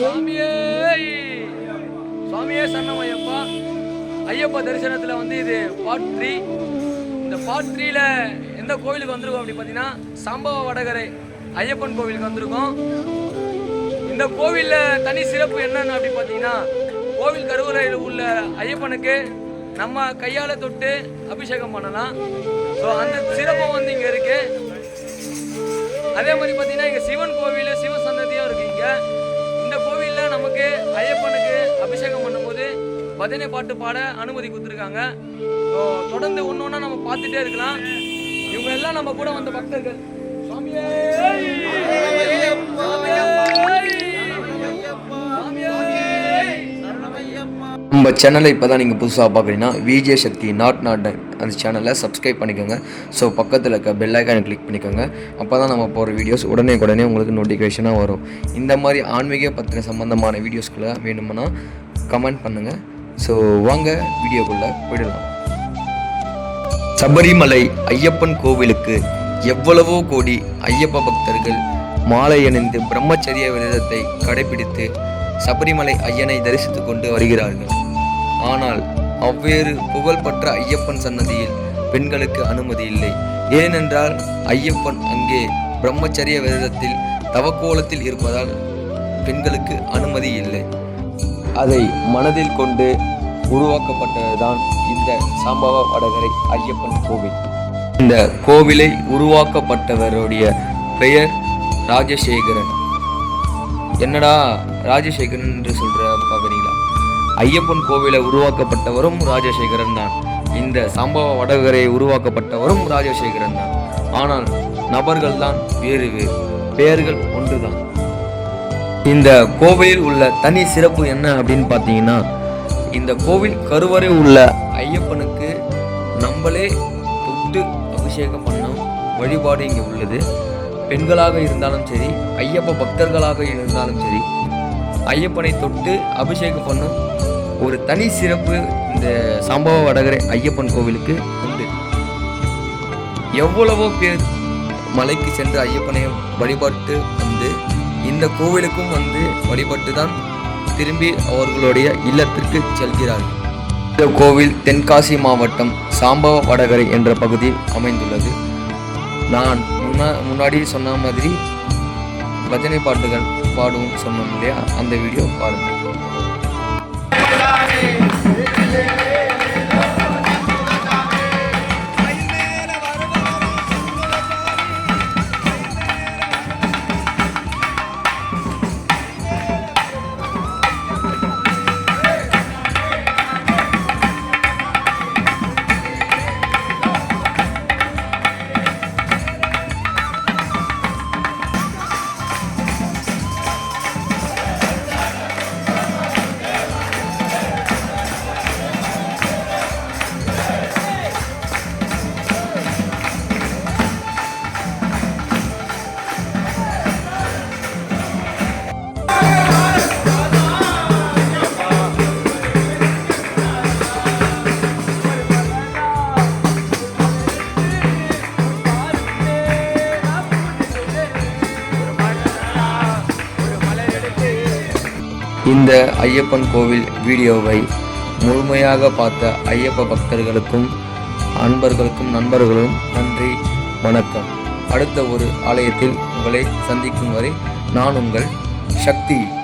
சுவாமியே சுவாமியே சன்னம் ஐயப்பா ஐயப்பா தரிசனத்தில் வந்து இது பார்ட் த்ரீ இந்த பார்ட் த்ரீல எந்த கோவிலுக்கு வந்திருக்கோம் அப்படி பார்த்தீங்கன்னா சம்பவ வடகரை ஐயப்பன் கோவிலுக்கு வந்திருக்கோம். இந்த கோவிலில் தனி சிறப்பு என்னன்னு அப்படி பார்த்தீங்கன்னா கோவில் கருவறையில் உள்ள ஐயப்பனுக்கு நம்ம கையால் தொட்டு அபிஷேகம் பண்ணலாம். ஸோ அந்த சிறப்பும் வந்து இங்கே இருக்கு. அதே மாதிரி பார்த்தீங்கன்னா இங்கே சிவன் கோவில் சிவ சன்னதியும் இருக்கு இங்கே. நமக்கு ஐயப்பனுக்கு அபிஷேகம் பண்ணும்போது பஜனை பாட்டு பாட அனுமதி கொடுத்துருக்காங்க. தொடர்ந்து ஒன்று ஒன்றா நம்ம பார்த்துட்டே இருக்கலாம். இவங்க எல்லாம் நம்ம கூட வந்த பக்தர்கள். சுவாமியே! நம்ம சேனலை இப்போ தான் நீங்கள் புதுசாக பார்க்குறீங்கன்னா விஜே சக்தி நாட் நாட் அந்த சேனலை சப்ஸ்கிரைப் பண்ணிக்கோங்க. ஸோ பக்கத்தில் இருக்க பெல் ஐக்கானை கிளிக் பண்ணிக்கோங்க. அப்போ தான் நம்ம போகிற வீடியோஸ் உடனே உடனே உங்களுக்கு நோட்டிஃபிகேஷனாக வரும். இந்த மாதிரி ஆன்மீக பத்திர சம்மந்தமான வீடியோஸ்குள்ளே வேணும்னா கமெண்ட் பண்ணுங்கள் ஸோ வாங்க வீடியோக்குள்ளே போயிடலாம். சபரிமலை ஐயப்பன் கோவிலுக்கு எவ்வளவோ கோடி ஐயப்ப பக்தர்கள் மாலை அணிந்து பிரம்மச்சரிய விரதத்தை கடைபிடித்து சபரிமலை ஐயனை தரிசித்துக் கொண்டு வருகிறார்கள். ஆனால் அவ்வேறு புகழ்பெற்ற ஐயப்பன் சன்னதியில் பெண்களுக்கு அனுமதி இல்லை. ஏனென்றால் ஐயப்பன் அங்கே பிரம்மச்சரிய விரதத்தில் தவக்கோலத்தில் இருப்பதால் பெண்களுக்கு அனுமதி இல்லை. அதை மனதில் கொண்டு உருவாக்கப்பட்டதுதான் இந்த சாம்பவ வடகரை ஐயப்பன் கோவில். இந்த கோவிலை உருவாக்கப்பட்டவருடைய பெயர் ராஜசேகரன். என்னடா ராஜசேகரன் என்று சொல்கிற பார்க்குறீங்களா ஐயப்பன் கோவிலை உருவாக்கப்பட்டவரும் ராஜசேகரன் தான். இந்த சம்பவ வடகரை உருவாக்கப்பட்டவரும் ராஜசேகரன் தான். ஆனால் நபர்கள் தான் வேறு வேறு பெயர்கள் ஒன்றுதான். இந்த கோவிலில் உள்ள தனி சிறப்பு என்ன அப்படின்னு பார்த்தீங்கன்னா இந்த கோவில் கருவறை உள்ள ஐயப்பனுக்கு நம்மளே தொட்டு அபிஷேகம் பண்ணும் வழிபாடு இங்கே உள்ளது. பெண்களாக இருந்தாலும் சரி ஐயப்ப பக்தர்களாக இருந்தாலும் சரி ஐயப்பனை தொட்டு அபிஷேகம் பண்ணும் ஒரு தனி சிறப்பு இந்த சம்பவ வடகரை ஐயப்பன் கோவிலுக்கு உண்டு. எவ்வளவோ பேர் மலைக்கு சென்று ஐயப்பனை வழிபட்டு வந்து இந்த கோவிலுக்கும் வந்து வழிபட்டு தான் திரும்பி அவர்களுடைய இல்லத்திற்கு செல்கிறார்கள். இந்த கோவில் தென்காசி மாவட்டம் சாம்பவ வடகரை என்ற பகுதியில் அமைந்துள்ளது. நான் முன்னா முன்னாடி சொன்ன மாதிரி பஜனை பாட்டுகள் பாடுவோம் சொன்னோம் இல்லையா? அந்த வீடியோ பாருங்கள் இந்த ஐயப்பன் கோவில் வீடியோவை முழுமையாக பார்த்த ஐயப்ப பக்தர்களுக்கும் அன்பர்களுக்கும் நண்பர்களும் நன்றி வணக்கம். அடுத்த ஒரு ஆலயத்தில் உங்களை சந்திக்கும் வரை நான் உங்கள் சக்தி.